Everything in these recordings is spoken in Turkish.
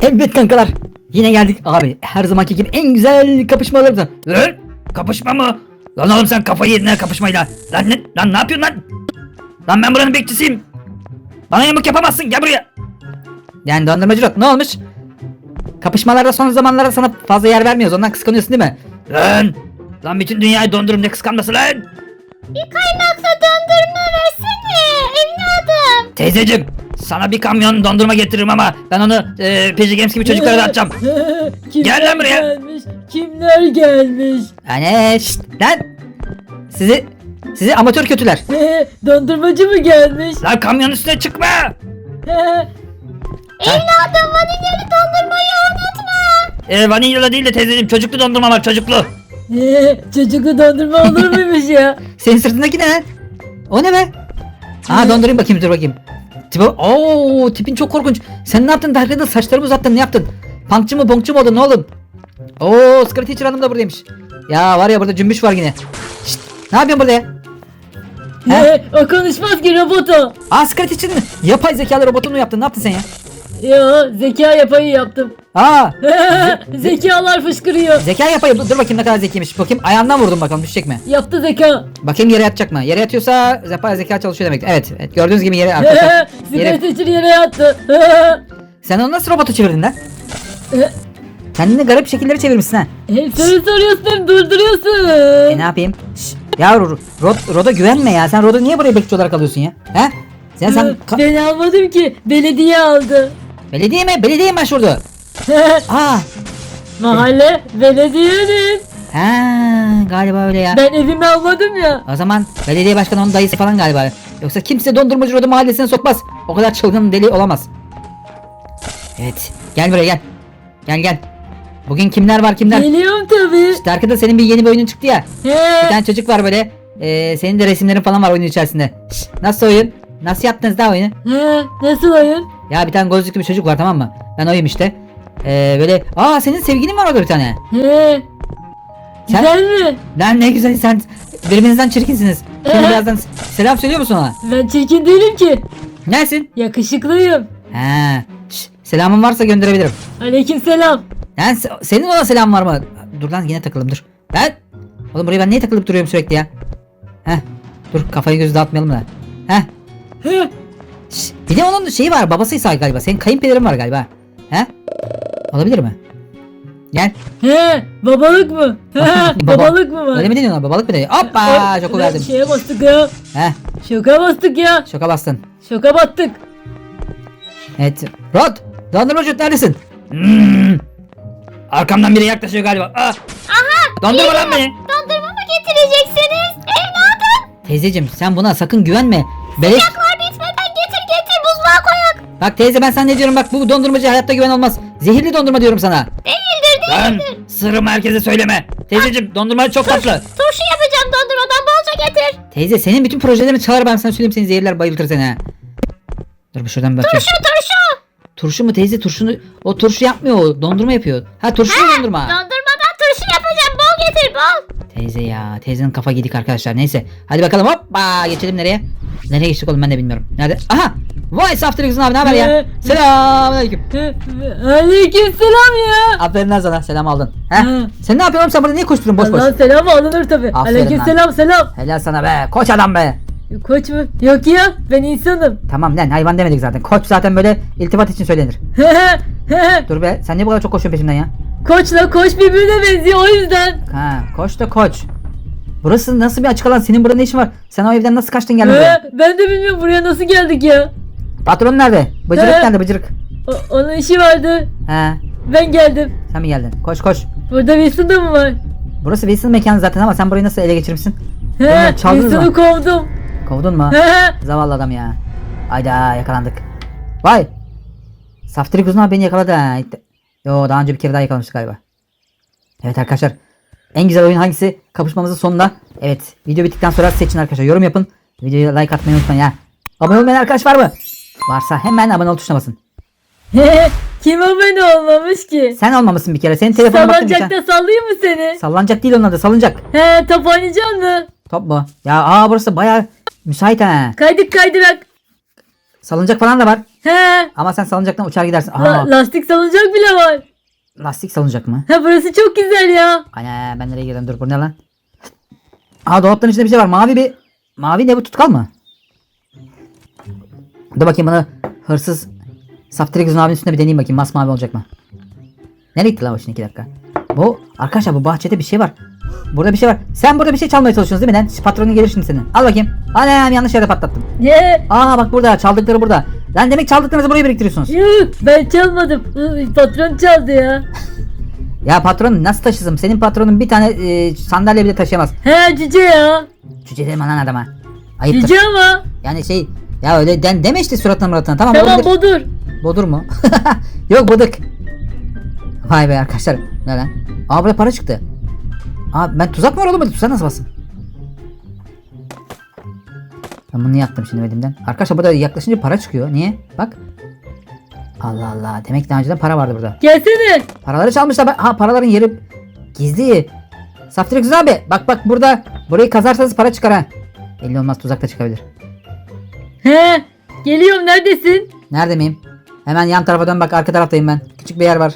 Evet kankalar. Yine geldik abi. Her zamanki gibi en güzel kapışmalarımızdan. Kapışma mı? Lan oğlum sen kafayı yedin ha kapışmayla. Lan ne, lan ne yapıyorsun lan? Lan ben buranın bekçisiyim. Bana yamuk yapamazsın gel buraya. Yani dondurmacı Rod ne olmuş? Kapışmalarda son zamanlarda sana fazla yer vermiyoruz. Ondan kıskanıyorsun değil mi? Lan. Lan bütün dünyayı dondurum ne kıskanması lan. Bir kaynakla dondurma versene evladım. Teyzeciğim sana bir kamyon dondurma getiririm ama ben onu e, PG Games gibi çocuklara dağıtacağım. Kimler Gel lan buraya. Gelmiş, kimler gelmiş? Hani şşt lan. Sizi sizi amatör kötüler. Dondurmacı mı gelmiş? Lan kamyon üstüne çıkma. Evladım vanilyalı dondurmayı unutma. E, vanilyalı değil de teyzeciğim çocuklu dondurma var çocuklu. Çocuklu dondurma olur muymuş ya? Senin sırtındaki ne? O ne be? Aa dondurayım bakayım dur bakayım. Tipi, Oo, tipin çok korkunç. Sen ne yaptın? Dargada saçlarımı uzattın ne yaptın? Punkçı mı bonkçu mu oldun oldun? Oo Scary Teacher hanım da buradaymış. Ya var ya burada cümbüş var yine. Şşt, ne yapıyorsun burada ya? He? o konuşmaz ki robot o. Aa Scary Teacher'ın yapay zekalı robotunu yaptın? Ne yaptın sen ya? Yo zeka yapayı yaptım. Aa Zekalar fışkırıyor. zeka yapayım. Dur bakayım ne kadar zekiymiş. Bakayım ayağından vurdum bakalım düşecek mi? Yaptı zeka. Bakayım yere yatacak mı? Yere yatıyorsa yapay zeka çalışıyor demek. Evet, evet gördüğünüz gibi yere arkadaşlar. Sigara yere... seçir yere yattı. Sen onu nasıl robotu çevirdin lan? Kendini garip şekilleri çevirmişsin ha. Hem soru soruyorsun durduruyorsun. E ne yapayım? Şş, ya Ro- Rod, Rod'a güvenme ya. Sen Rod'u niye buraya bekçi olarak alıyorsun ya? He? Sen sen ben almadım ki. Belediye aldı. Belediye mi? Belediye mi başvurdu? Aa. Mahalle belediyenin. Ha, galiba öyle ya. Ben evimi almadım ya. O zaman belediye başkanı onun dayısı falan galiba. Yoksa kimse dondurmacı Rod'u mahallesine sokmaz. O kadar çılgın deli olamaz. Evet. Gel buraya gel. Gel gel. Bugün kimler var kimler? Geliyorum tabii. İşte arkada senin bir yeni bir oyunun çıktı ya. Bir He. tane çocuk var böyle. Ee, senin de resimlerin falan var oyunun içerisinde. Nasıl oyun? Nasıl yaptınız daha oyunu? He. Nasıl oyun? Ya bir tane gözlüklü bir çocuk var tamam mı? Ben oyum işte. Ee, böyle aa senin sevgilin var orada bir tane. He. Sen- Güzel mi? Lan ne güzel sen birbirinizden çirkinsiniz. Şimdi birazdan selam söylüyor musun ona? Ben çirkin değilim ki. Neresin? Yakışıklıyım. He. Şş, selamın varsa gönderebilirim. Aleyküm selam. Lan se- senin ona selam var mı? Dur lan yine takıldım dur. Lan. Oğlum buraya ben niye takılıp duruyorum sürekli ya? Heh. Dur kafayı gözü dağıtmayalım da. Heh. He. Şş, bir de onun şeyi var babasıysa galiba. Senin kayınpederin var galiba. He? Olabilir mi? Gel. He. Babalık mı? He. Baba- Babalık mı var? Öyle mi deniyorlar? Babalık mı deniyor? Hoppa! Ay, Şoku lan verdim. Şeye bastık ya. Heh. Şoka bastık ya. Şoka bastın. Şoka battık. Evet. Rod! Dondurmacı neredesin? Hmm. Arkamdan biri yaklaşıyor galiba. Aa. Dondurma lan beni. Dondurma mı getireceksiniz? Evladım. Teyzeciğim sen buna sakın güvenme. Beleş... Bak teyze ben sana ne diyorum bak bu dondurmacı hayatta güven olmaz. Zehirli dondurma diyorum sana. Değildir Lan değildir. sırrımı herkese söyleme. Teyzeciğim dondurma çok tatlı. Turşu yapacağım dondurmadan bolca getir. Teyze senin bütün projelerini çalar ben sana söyleyeyim seni zehirler bayıltır seni ha. Dur bir şuradan bakayım. Turşu turşu. Turşu mu teyze turşunu o turşu yapmıyor o dondurma yapıyor. Ha turşu dondurma. Dondurmadan turşu yapacağım bol getir bol. Teyze ya teyzenin kafa gidik arkadaşlar neyse. Hadi bakalım hoppa geçelim nereye? Nereye geçtik oğlum ben de bilmiyorum. Nerede? Aha! Vay Saftirix'in abi ne haber ya? Selamünaleyküm. Aleyküm selam ya. Aferin lan sana selam aldın. He? Sen ne yapıyorsun oğlum sen burada niye koşturuyorsun boş boş? Allah selamı alınır tabii. Aferin Aleyküm lan. selam selam. Helal sana be koç adam be. Koç mu? Yok ya ben insanım. Tamam lan hayvan demedik zaten. Koç zaten böyle iltifat için söylenir. Dur be sen niye bu kadar çok koşuyorsun peşimden ya? Koçla koç birbirine benziyor o yüzden. Ha koç da koç. Burası nasıl bir açık alan? Senin burada ne işin var? Sen o evden nasıl kaçtın geldin buraya? Ben de bilmiyorum buraya nasıl geldik ya. Patron nerede? Bıcırık He. nerede bıcırık? O- onun işi vardı. He Ben geldim. sen mi geldin? Koş koş. Burada Wilson da mı var? Burası Wilson mekanı zaten ama sen burayı nasıl ele geçirmişsin? He, Bunlar çaldınız Wilson'u mı? kovdum. Kovdun mu? He, Zavallı adam ya. Hayda yakalandık. Vay. Saftirik uzun abi beni yakaladı ha. Yo daha önce bir kere daha yakalamıştık galiba. Evet arkadaşlar. En güzel oyun hangisi? Kapışmamızın sonunda. Evet. Video bittikten sonra seçin arkadaşlar. Yorum yapın. Videoya like atmayı unutmayın ya. Abone olmayan arkadaş var mı? Varsa hemen abone ol tuşuna basın. Kim abone olmamış ki? Sen olmamışsın bir kere. Senin telefonuna baktım. Salıncakta sallayayım mı seni? Sallanacak değil onun adı. Salınacak. He top oynayacaksın mı? Top mu? Ya aa burası baya müsait ha. Kaydık kaydırak. Salınacak falan da var. He. Ama sen salıncaktan uçar gidersin. La- Aha, lastik salıncak bile var. lastik salınacak mı? Ha burası çok güzel ya. Ana ben nereye girdim dur bu ne lan? Aa dolapların içinde bir şey var. Mavi bir... Mavi ne bu tutkal mı? Dur bakayım bunu hırsız Saftirik abinin üstünde bir deneyeyim bakayım masmavi olacak mı? Nereye gitti lan o şimdi iki dakika? Bu arkadaşlar bu bahçede bir şey var. Burada bir şey var. Sen burada bir şey çalmaya çalışıyorsun değil mi lan? Patronun gelir şimdi senin. Al bakayım. Anam yanlış yerde patlattım. Ne? Aa bak burada çaldıkları burada. Lan demek çaldıklarınızı buraya biriktiriyorsunuz. Yok ben çalmadım. Patron çaldı ya. Ya patron nasıl taşısın? Senin patronun bir tane e, sandalye bile taşıyamaz. He cüce ya. Cüce deme lan adama. Ayıptır. Cüce ama. Yani şey ya öyle den deme işte suratına muratına. Tamam, Tamam olabilir. bodur. Bodur mu? Yok buduk. Vay be arkadaşlar. Ne lan? Aa burada para çıktı. Aa ben tuzak mı var oğlum? Tuzağa nasıl bastım? Ben bunu niye attım şimdi elimden? Arkadaşlar burada yaklaşınca para çıkıyor. Niye? Bak. Allah Allah. Demek ki daha önceden para vardı burada. Gelsene. Paraları çalmışlar. Ha paraların yeri gizli. Saftirik abi. Bak bak burada. Burayı kazarsanız para çıkar ha. Belli olmaz tuzak da çıkabilir. He. Geliyorum neredesin? Nerede miyim? Hemen yan tarafa dön bak arka taraftayım ben. Küçük bir yer var.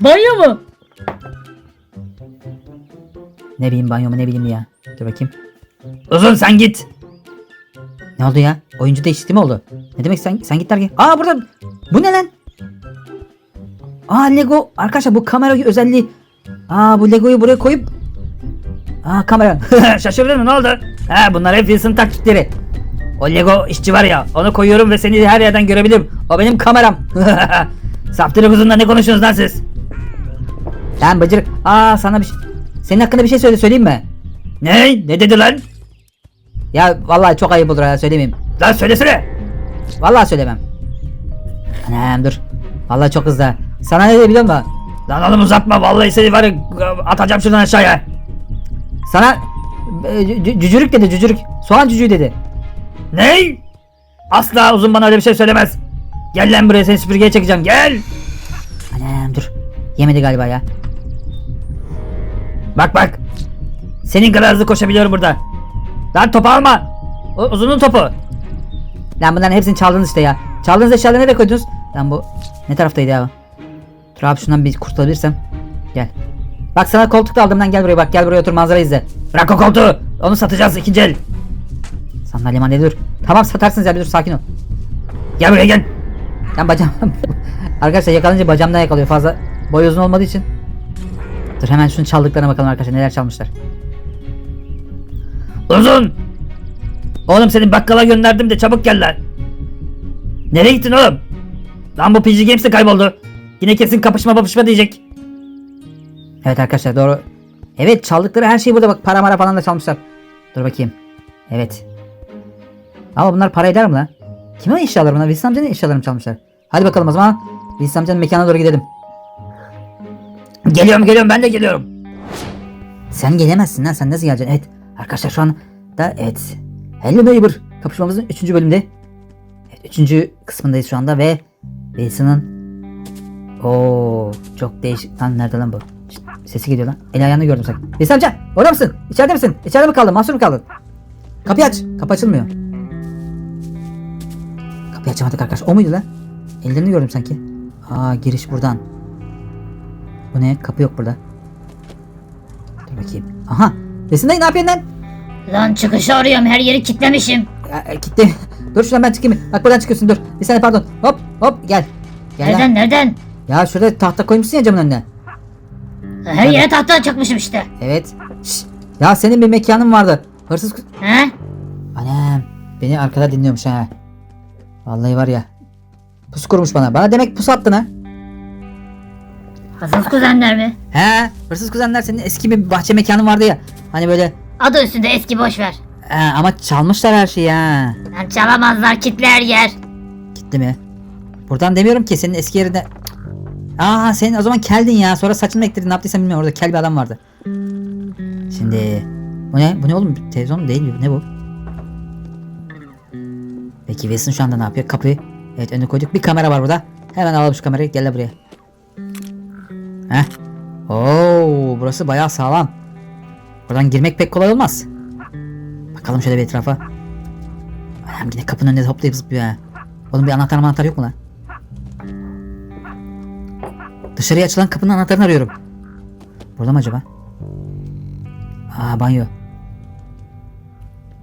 Banyo mu? Ne bileyim banyo mu ne bileyim ya. Dur bakayım. Uzun sen git. Ne oldu ya? Oyuncu değişikliği mi oldu? Ne demek sen sen git derken? Aa burada. Bu ne lan? Aa Lego. Arkadaşlar bu kamera özelliği. Aa bu Lego'yu buraya koyup. Aa kamera. Şaşırdın mı ne oldu? Ha bunlar hep Wilson taktikleri. O Lego işçi var ya onu koyuyorum ve seni her yerden görebilirim. O benim kameram. Saftiri kuzunla ne konuşuyorsunuz lan siz? Lan bıcırık. Aa sana bir şey. Senin hakkında bir şey söyle söyleyeyim mi? Ne? Ne dedi lan? Ya vallahi çok ayıp olur ya söylemeyeyim. Lan söylesene. Vallahi söylemem. Anam dur. Vallahi çok hızlı. Sana ne dedi biliyor musun? Lan oğlum uzatma vallahi seni var atacağım şuradan aşağıya. Sana e, cü- cücürük dedi cücürük. Soğan cücüğü dedi. Ne? Asla uzun bana öyle bir şey söylemez. Gel lan buraya seni süpürgeye çekeceğim gel. Anam dur. Yemedi galiba ya. Bak bak. Senin kadar hızlı koşabiliyorum burada. Lan topu alma. O, uzunun topu. Lan bunların hepsini çaldınız işte ya. Çaldığınız eşyaları nereye koydunuz? Lan bu ne taraftaydı ya? Dur abi şundan bir kurtulabilirsem. Gel. Bak sana koltuk da aldım lan gel buraya bak gel buraya otur manzara izle. Bırak o koltuğu. Onu satacağız ikinci el. Sandalye mandalye dur. Tamam satarsınız ya bir dur sakin ol. Gel buraya gel. Lan bacağım. arkadaşlar yakalanınca bacağımdan yakalıyor fazla boy uzun olmadığı için. Dur hemen şunu çaldıklarına bakalım arkadaşlar neler çalmışlar. Uzun. Oğlum seni bakkala gönderdim de çabuk gel lan. Nereye gittin oğlum? Lan bu PG Games de kayboldu. Yine kesin kapışma kapışma diyecek. Evet arkadaşlar doğru. Evet çaldıkları her şey burada bak para mara falan da çalmışlar. Dur bakayım. Evet. Ama bunlar para eder mi lan? Kimin eşyaları bunlar? Wilson amcanın eşyalarını mı çalmışlar. Hadi bakalım o zaman. Wilson amcanın mekanına doğru gidelim. Geliyorum geliyorum ben de geliyorum. Sen gelemezsin lan sen nasıl geleceksin? Evet. Arkadaşlar şu an da evet. Hello Neighbor kapışmamızın 3. bölümünde. Evet, 3. kısmındayız şu anda ve Wilson'ın Oo çok değişik. Lan nerede lan bu? Şşt, sesi geliyor lan. El ayağını gördüm sanki. Wilson amca orada mısın? İçeride misin? İçeride mi kaldın? Mahsur mu kaldın? Kapıyı aç. Kapı açılmıyor. Kapıyı açamadık arkadaş. O muydu lan? Ellerini gördüm sanki. Aa giriş buradan. Bu ne? Kapı yok burada. Dur bakayım. Aha. Resim dayı ne yapıyorsun lan? Lan çıkışı arıyorum her yeri kilitlemişim. Ya, e, Gitti. Dur şuradan ben çıkayım. Bak buradan çıkıyorsun dur. Bir saniye pardon. Hop hop gel. Gel lan. Nereden nereden? Ya şurada tahta koymuşsun ya camın önüne. Her yere tahta çakmışım işte. Evet. Şşş. Ya senin bir mekanın vardı. Hırsız... He? Anam. Beni arkada dinliyormuş ha. Vallahi var ya. Pus kurmuş bana. Bana demek pus attın ha. Hırsız kuzenler mi? He. Hırsız kuzenler senin eski bir bahçe mekanın vardı ya. Hani böyle. Adı üstünde eski boş ver. He, ama çalmışlar her şeyi ha. Lan çalamazlar kitler yer. Gitti mi? Buradan demiyorum ki senin eski yerinde. Aa senin o zaman keldin ya. Sonra saçını ektirdin. Ne yaptıysan bilmiyorum. Orada kel bir adam vardı. Şimdi bu ne? Bu ne oğlum? Televizyon değil mi? Ne bu? Peki Wilson şu anda ne yapıyor? Kapıyı. Evet önüne koyduk. Bir kamera var burada. Hemen alalım şu kamerayı. Gel buraya. Heh. Oo, burası bayağı sağlam. Buradan girmek pek kolay olmaz. Bakalım şöyle bir etrafa. Anam yine kapının önünde hoplayıp zıplıyor ha. Oğlum bir anahtar anahtar yok mu lan? Dışarıya açılan kapının anahtarını arıyorum. Burada mı acaba? Aa banyo.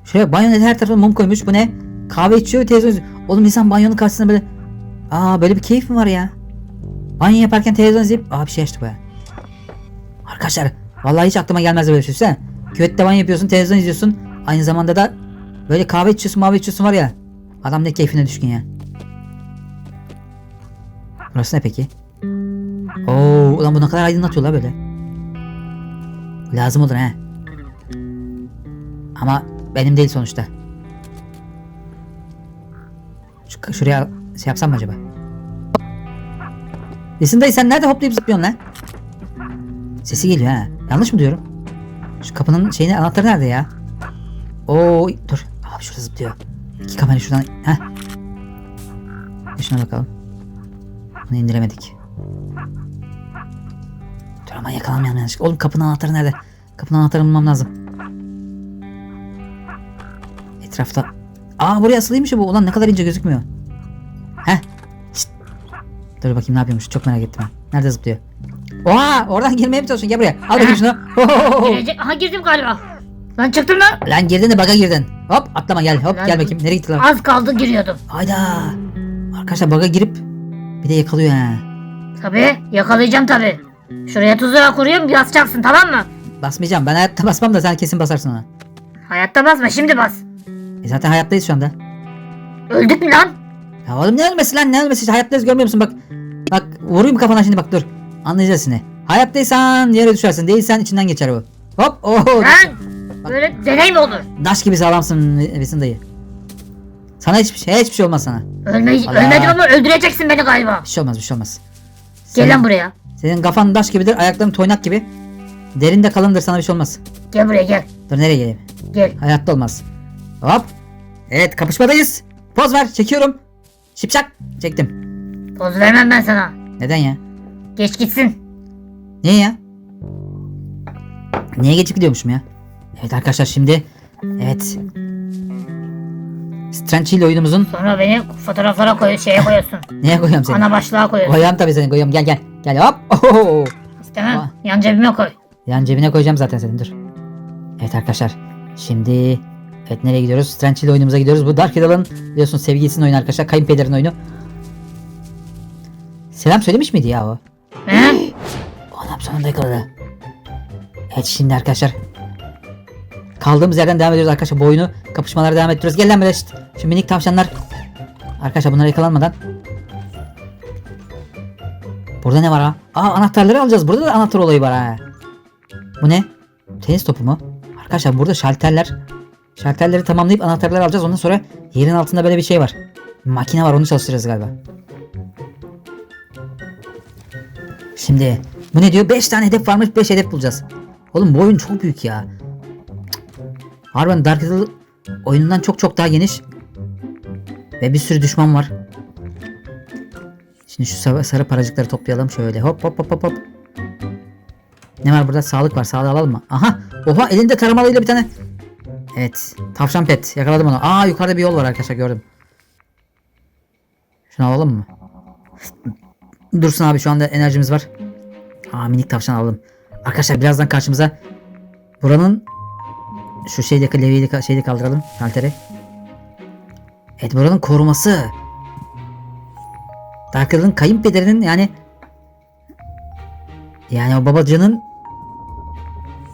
Şuraya banyonun her tarafına mum koymuş. Bu ne? Kahve içiyor televizyon izliyor. Oğlum insan banyonun karşısında böyle... Aa böyle bir keyif mi var ya? Banyo yaparken televizyon izleyip... Aa bir şey açtı ya. Arkadaşlar vallahi hiç aklıma gelmez böyle bir şey. Sen küvette banyo yapıyorsun, televizyon izliyorsun. Aynı zamanda da böyle kahve içiyorsun, mavi içiyorsun var ya. Adam ne keyfine düşkün ya. Burası ne peki? Oo, ulan bu ne kadar aydınlatıyor la böyle. Lazım olur he. Ama benim değil sonuçta. Şu, şuraya şey yapsam mı acaba? Lisin dayı sen nerede hoplayıp zıplıyorsun lan? Sesi geliyor ha. Yanlış mı diyorum? Şu kapının şeyini anahtarı nerede ya? Oo dur. Abi şurada zıplıyor. İki kamera şuradan. Bir Şuna bakalım. Bunu indiremedik. Dur ama yakalanmayalım yanlışlıkla. Oğlum kapının anahtarı nerede? Kapının anahtarını bulmam lazım. Etrafta. Aa buraya asılıymış bu. Ulan ne kadar ince gözükmüyor. Heh. Şşt. Dur bakayım ne yapıyormuş. Çok merak ettim ben. Nerede zıplıyor? Oha oradan girmeye mi çalışıyorsun? Gel buraya. Al bakayım şunu. Girecek. Aha girdim galiba. Lan çıktım lan. Lan girdin de baga girdin. Hop atlama gel. Hop Lan- gel bakayım. Nereye gitti lan? Az kaldı giriyordum. Hayda. Arkadaşlar baga girip bir de yakalıyor ha. Tabii yakalayacağım tabii. Şuraya tuzağa kuruyorum basacaksın tamam mı? Basmayacağım. Ben hayatta basmam da sen kesin basarsın ona. Hayatta basma şimdi bas. E zaten hayattayız şu anda. Öldük mü lan? Ya oğlum ne ölmesi lan ne ölmesi işte hayattayız görmüyor musun bak. Bak vurayım kafana şimdi bak dur. Anlayacağız şimdi. Hayattaysan yere düşersin değilsen içinden geçer bu. Hop oho. Lan böyle deney mi olur? Daş gibi sağlamsın Evesin dayı. Sana hiçbir şey, hiçbir şey olmaz sana. Ölme, ölmedim ama öldüreceksin beni galiba. Bir şey olmaz bir şey olmaz. Gel Senin- lan buraya. Senin kafan daş gibidir ayakların toynak gibi. Derinde kalındır sana bir şey olmaz. Gel buraya gel. Dur nereye geleyim? Gel. Hayatta olmaz. Hop. Evet kapışmadayız. Poz ver çekiyorum. Şipşak. Çektim. Poz vermem ben sana. Neden ya? Geç gitsin. Niye ya? Niye geçip gidiyormuşum ya? Evet arkadaşlar şimdi evet Strange oyunumuzun Sonra beni fotoğraflara koy, şeye koyuyorsun. neye koyuyorum seni? Ana başlığa koyuyorsun. Koyuyorum tabii seni koyuyorum gel gel. Gel hop. Oho. İstemem. Yan cebime koy. Yan cebine koyacağım zaten senin dur. Evet arkadaşlar. Şimdi evet nereye gidiyoruz? Strange Hill oyunumuza gidiyoruz. Bu Dark Riddle'ın biliyorsun sevgilisinin oyunu arkadaşlar. Kayınpederin oyunu. Selam söylemiş miydi ya o? Anam sonunda yakaladı. Evet şimdi arkadaşlar. Kaldığımız yerden devam ediyoruz arkadaşlar. Bu oyunu kapışmalara devam ettiriyoruz. Gel lan böyle şşt. Şu minik tavşanlar. Arkadaşlar bunlar yakalanmadan. Burada ne var ha? Aa anahtarları alacağız. Burada da anahtar olayı var ha. Bu ne? Tenis topu mu? Arkadaşlar burada şalterler. Şalterleri tamamlayıp anahtarları alacağız. Ondan sonra yerin altında böyle bir şey var. Bir makine var onu çalıştıracağız galiba. Şimdi bu ne diyor? 5 tane hedef varmış 5 hedef bulacağız. Oğlum bu oyun çok büyük ya. Harbiden Dark Riddle oyunundan çok çok daha geniş. Ve bir sürü düşman var. Şimdi şu sarı, sarı paracıkları toplayalım şöyle. Hop hop hop hop hop. Ne var burada? Sağlık var. Sağlığı alalım mı? Aha. Oha elinde taramalıyla bir tane. Evet. Tavşan pet. Yakaladım onu. Aa yukarıda bir yol var arkadaşlar gördüm. Şunu alalım mı? Dursun abi şu anda enerjimiz var. Aa minik tavşan alalım. Arkadaşlar birazdan karşımıza buranın şu şeyde levyeyi de şeyde kaldıralım. Halteri. Evet buranın koruması. Dark Riddle'ın kayınpederinin yani yani o babacının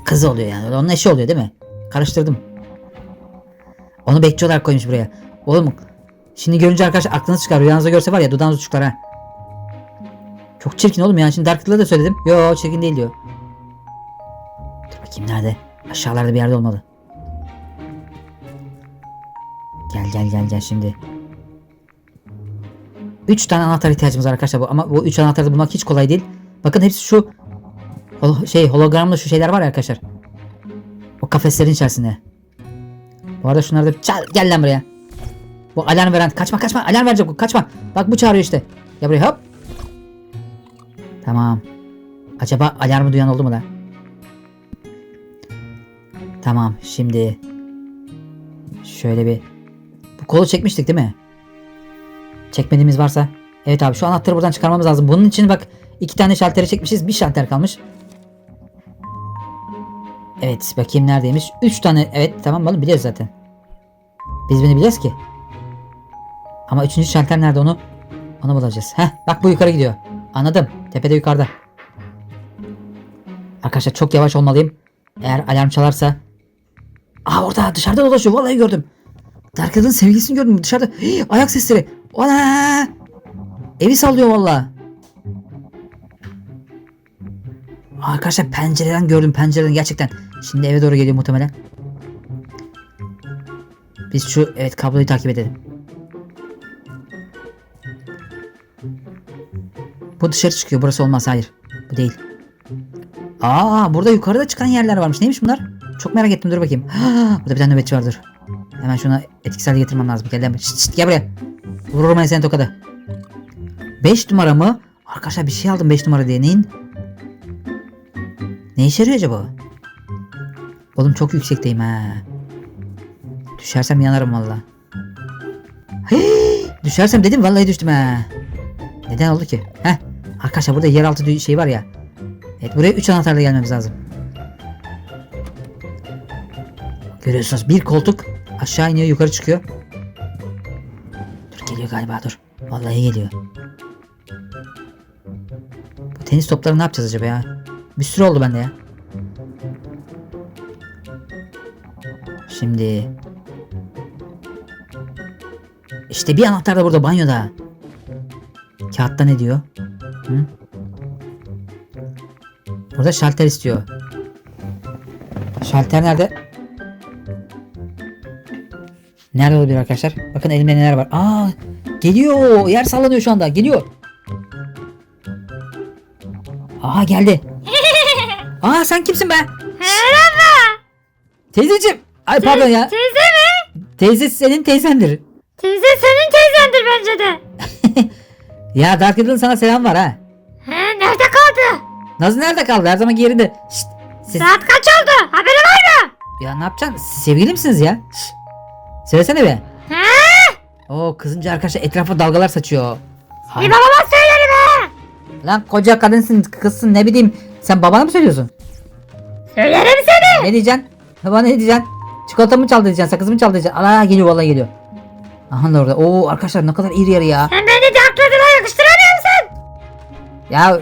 kızı oluyor yani. Onun eşi oluyor değil mi? Karıştırdım. Onu bekçi koymuş buraya. Oğlum şimdi görünce arkadaşlar aklınız çıkar. Rüyanızda görse var ya dudağınız uçuklar ha. Çok çirkin oğlum yani. Şimdi Dark Riddle'a da söyledim. Yo çirkin değil diyor. Dur bakayım nerede? Aşağılarda bir yerde olmalı. Gel gel gel gel şimdi. 3 tane anahtar ihtiyacımız var arkadaşlar bu ama bu 3 anahtarı bulmak hiç kolay değil. Bakın hepsi şu şey hologramlı şu şeyler var ya arkadaşlar. O kafeslerin içerisinde. Bu arada şunları da çal gel lan buraya. Bu alarm veren kaçma kaçma alarm verecek bu kaçma. Bak bu çağırıyor işte. Gel buraya hop. Tamam. Acaba alarmı duyan oldu mu da? Tamam şimdi şöyle bir bu kolu çekmiştik değil mi? Çekmediğimiz varsa. Evet abi şu anahtarı buradan çıkarmamız lazım. Bunun için bak iki tane şalteri çekmişiz. Bir şalter kalmış. Evet bakayım neredeymiş. Üç tane evet tamam oğlum biliyoruz zaten. Biz bunu biliyoruz ki. Ama üçüncü şalter nerede onu? Onu bulacağız. Heh bak bu yukarı gidiyor. Anladım. Tepede yukarıda. Arkadaşlar çok yavaş olmalıyım. Eğer alarm çalarsa. Aa orada dışarıda dolaşıyor. Vallahi gördüm. Dark sevgilisini gördüm dışarıda. Hii, ayak sesleri. Ana! Evi sallıyor valla. Arkadaşlar pencereden gördüm pencereden gerçekten. Şimdi eve doğru geliyor muhtemelen. Biz şu evet kabloyu takip edelim. Bu dışarı çıkıyor. Burası olmaz. Hayır. Bu değil. Aa burada yukarıda çıkan yerler varmış. Neymiş bunlar? Çok merak ettim. Dur bakayım. burada bir tane nöbetçi vardır. Hemen şuna etkisiz hale getirmem lazım. Gel lan. Şşt, şşt, gel buraya. Vururum ben seni tokada. 5 numara mı? Arkadaşlar bir şey aldım 5 numara diye. Neyin? Ne işe yarıyor acaba? Oğlum çok yüksekteyim ha. Düşersem yanarım valla. Düşersem dedim vallahi düştüm ha. Neden oldu ki? Heh. Arkadaşlar burada yeraltı şey var ya. Evet buraya 3 anahtarla gelmemiz lazım. Görüyorsunuz bir koltuk aşağı iniyor yukarı çıkıyor. Dur geliyor galiba dur. Vallahi geliyor. Bu tenis topları ne yapacağız acaba ya? Bir sürü oldu bende ya. Şimdi işte bir anahtar da burada banyoda. Kağıtta ne diyor? Hı? Burada şalter istiyor. Şalter nerede? Nerede olabilir arkadaşlar? Bakın elimde neler var. Aa, geliyor. Yer sallanıyor şu anda. Geliyor. Aa geldi. Aa sen kimsin be? Merhaba. Teyzeciğim. Ay pardon ya. Teyze mi? Teyze senin teyzendir. Teyze senin teyzendir bence de. Ya Dark Riddle'ın sana selam var ha. He nerede kaldı? Nazlı nerede kaldı? Her zamanki yerinde. Şşt, siz... Saat kaç oldu? Haberi var mı? Ya ne yapacaksın? Siz sevgili misiniz ya? Şşt. Söylesene be. He? Oo kızınca arkadaşlar etrafa dalgalar saçıyor. Bir babama söylerim he. Lan koca kadınsın kızsın ne bileyim. Sen babana mı söylüyorsun? Söylerim seni. Ne diyeceksin? Baba ne diyeceksin? Çikolata mı çaldı diyeceksin? Sakız mı çaldı diyeceksin? Ana geliyor vallahi geliyor. Aha da orada. Oo arkadaşlar ne kadar iri yarı ya. Sen beni Riddle'a yakıştıramıyor musun? Ya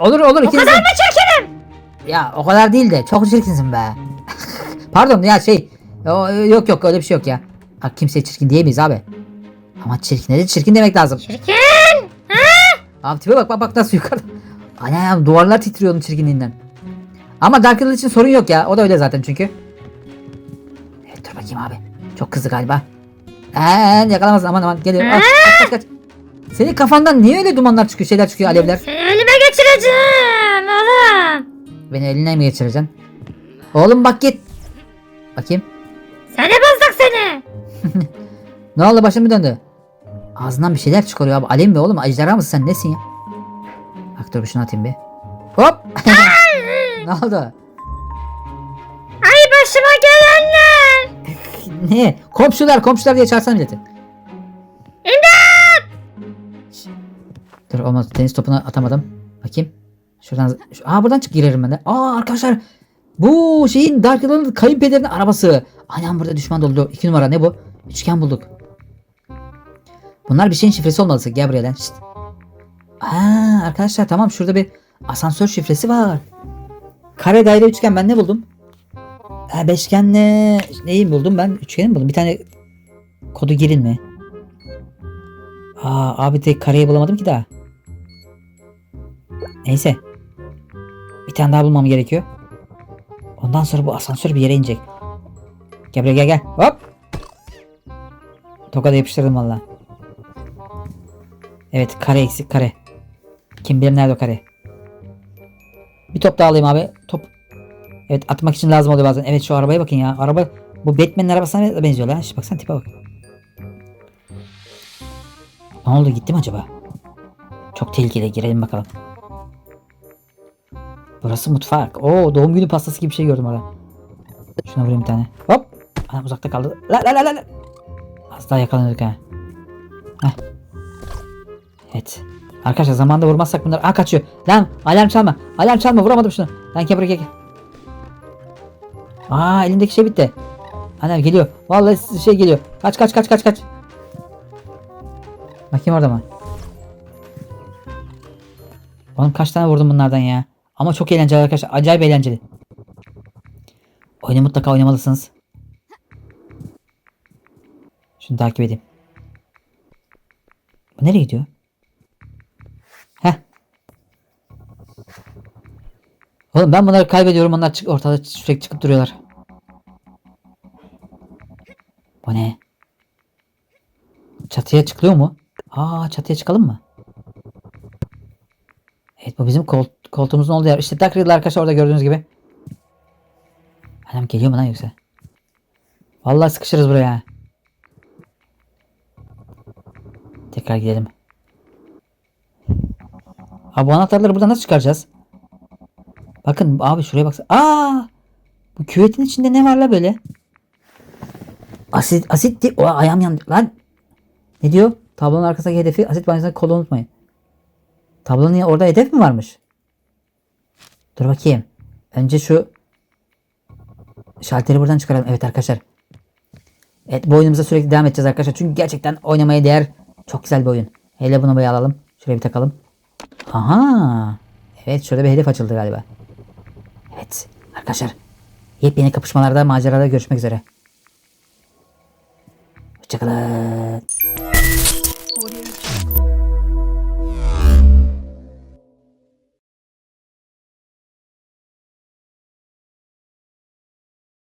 olur olur. O kadar mı çirkinim? Ya o kadar değil de çok çirkinsin be. Pardon ya şey. O, yok yok öyle bir şey yok ya. Ha, kimseye çirkin diyemeyiz abi. Ama çirkin de çirkin demek lazım. Çirkin. Abi tipe bak bak bak nasıl yukarıda. Anam duvarlar titriyor onun çirkinliğinden. Ama Dark Riddle için sorun yok ya. O da öyle zaten çünkü. Evet dur bakayım abi. Çok kızdı galiba. Eee yakalamazsın aman aman geliyor. Aç, kaç, kaç, kaç. Senin kafandan niye öyle dumanlar çıkıyor şeyler çıkıyor alevler? Seni elime geçireceğim oğlum. Beni eline mi geçireceksin? Oğlum bak git. Bakayım. Seni bozduk seni. Ne oldu başım mı döndü? Ağzından bir şeyler çıkarıyor abi. Alev mi oğlum? Ejderha mısın sen? Nesin ya? Bak dur şunu atayım bir. Hop. ne oldu? Ay başıma gelenler. Ne? Komşular komşular diye çağırsana milleti. İmdat. Dur olmaz tenis topunu atamadım. Bakayım. Şuradan. Şu, aa buradan çık girerim ben de. Aa arkadaşlar. Bu şeyin Dark Riddle'ın kayınpederinin arabası. Anam burada düşman doldu. İki numara ne bu? Üçgen bulduk. Bunlar bir şeyin şifresi olmalısı. Gel buraya lan. Şşt. Aa arkadaşlar tamam şurada bir asansör şifresi var. Kare daire üçgen ben ne buldum? Ha beşgenle neyi buldum ben? Üçgeni mi buldum? Bir tane kodu girin mi? Aa abi tek kareyi bulamadım ki daha. Neyse. Bir tane daha bulmam gerekiyor. Ondan sonra bu asansör bir yere inecek. Gel buraya gel gel. Hop. Tokada yapıştırdım valla. Evet kare eksik kare. Kim bilir nerede o kare. Bir top daha alayım abi. Top. Evet atmak için lazım oluyor bazen. Evet şu arabaya bakın ya. Araba bu Batman'in arabasına benziyor lan. Şş, baksana tipe bak. Ne oldu gitti mi acaba? Çok tehlikeli girelim bakalım. Burası mutfak. Oo doğum günü pastası gibi bir şey gördüm orada. Şuna vurayım bir tane. Hop. Anam uzakta kaldı. La la la la la. Az daha yakalanırdık ha. Heh. Evet. Arkadaşlar zamanda vurmazsak bunlar. Aa kaçıyor. Lan alarm çalma. Alarm çalma vuramadım şunu. Lan gel buraya gel. Aa elindeki şey bitti. Anam geliyor. Vallahi şey geliyor. Kaç kaç kaç kaç kaç. Bakayım orada mı? Oğlum kaç tane vurdum bunlardan ya. Ama çok eğlenceli arkadaşlar. Acayip eğlenceli. Oyunu mutlaka oynamalısınız. Şunu takip edeyim. Bu nereye gidiyor? Heh. Oğlum ben bunları kaybediyorum. Onlar çık ortada sürekli çıkıp duruyorlar. Bu ne? Çatıya çıkılıyor mu? Aa çatıya çıkalım mı? Evet bu bizim kol, koltuğumuzun olduğu yer. İşte Duck arkadaşlar orada gördüğünüz gibi. Anam geliyor mu lan yoksa? Vallahi sıkışırız buraya. Tekrar gidelim. Abi bu anahtarları buradan nasıl çıkaracağız? Bakın abi şuraya baksana. Aa! Bu küvetin içinde ne var la böyle? Asit, asit di- o ayağım yandı lan. Ne diyor? Tablonun arkasındaki hedefi asit banyosundaki kolu unutmayın. Tablonun orada hedef mi varmış? Dur bakayım. Önce şu şalteri buradan çıkaralım. Evet arkadaşlar. Evet bu oyunumuza sürekli devam edeceğiz arkadaşlar. Çünkü gerçekten oynamaya değer. Çok güzel bir oyun. Hele bunu bir alalım. Şuraya bir takalım. Aha. Evet şurada bir hedef açıldı galiba. Evet arkadaşlar. Yepyeni kapışmalarda macerada görüşmek üzere. Hoşçakalın.